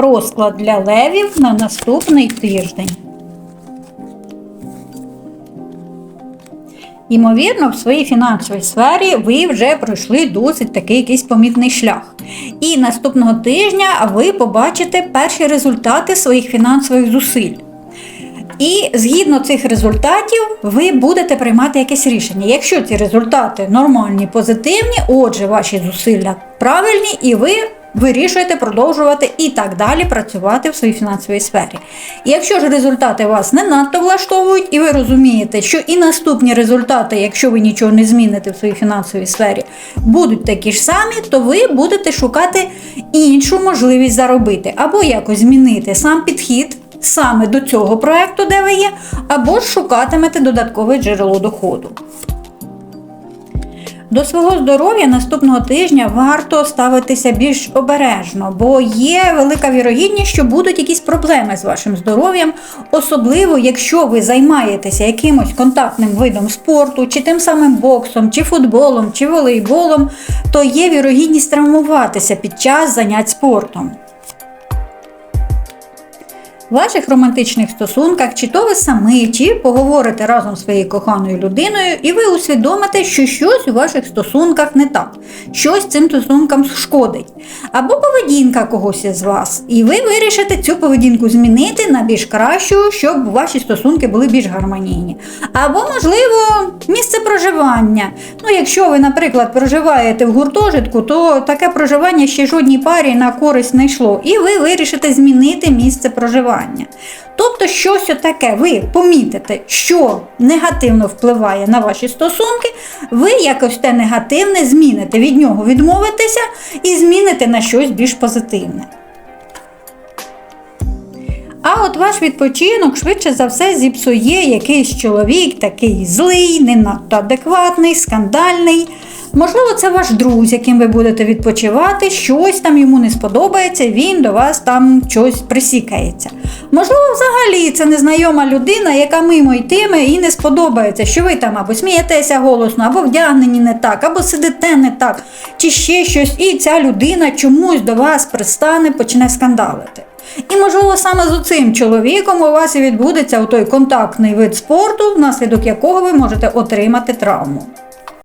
розклад для левів на наступний тиждень. Ймовірно, в своїй фінансовій сфері ви вже пройшли досить такий якийсь помітний шлях. І наступного тижня ви побачите перші результати своїх фінансових зусиль. І згідно цих результатів ви будете приймати якесь рішення. Якщо ці результати нормальні, позитивні, отже, ваші зусилля правильні, і ви вирішуєте продовжувати і так далі працювати в своїй фінансовій сфері. І якщо ж результати вас не надто влаштовують, і ви розумієте, що і наступні результати, якщо ви нічого не зміните в своїй фінансовій сфері, будуть такі ж самі, то ви будете шукати іншу можливість заробити або якось змінити сам підхід саме до цього проекту, де ви є, або ж шукатимете додаткове джерело доходу. До свого здоров'я наступного тижня варто ставитися більш обережно, бо є велика вірогідність, що будуть якісь проблеми з вашим здоров'ям, особливо якщо ви займаєтеся якимось контактним видом спорту, чи тим самим боксом, чи футболом, чи волейболом, то є вірогідність травмуватися під час занять спортом. В ваших романтичних стосунках, чи то ви самі, чи поговорите разом з своєю коханою людиною, і ви усвідомите, що щось у ваших стосунках не так, щось цим стосункам шкодить. Або поведінка когось із вас, і ви вирішите цю поведінку змінити на більш кращу, щоб ваші стосунки були більш гармонійні. Або, можливо, місце проживання. Ну, якщо ви, наприклад, проживаєте в гуртожитку, то таке проживання ще жодній парі на користь не йшло, і ви вирішите змінити місце проживання. Тобто, щось таке ви помітите, що негативно впливає на ваші стосунки, ви якось те негативне зміните, від нього відмовитеся і зміните на щось більш позитивне. А от ваш відпочинок швидше за все зіпсує якийсь чоловік, такий злий, не надто адекватний, скандальний. Можливо, це ваш друг, з яким ви будете відпочивати, щось там йому не сподобається, він до вас там щось присікається. Можливо, взагалі це незнайома людина, яка мимо йтиме і не сподобається, що ви там або смієтеся голосно, або вдягнені не так, або сидите не так, чи ще щось, і ця людина чомусь до вас пристане, почне скандалити. І, можливо, саме з цим чоловіком у вас і відбудеться той контактний вид спорту, внаслідок якого ви можете отримати травму.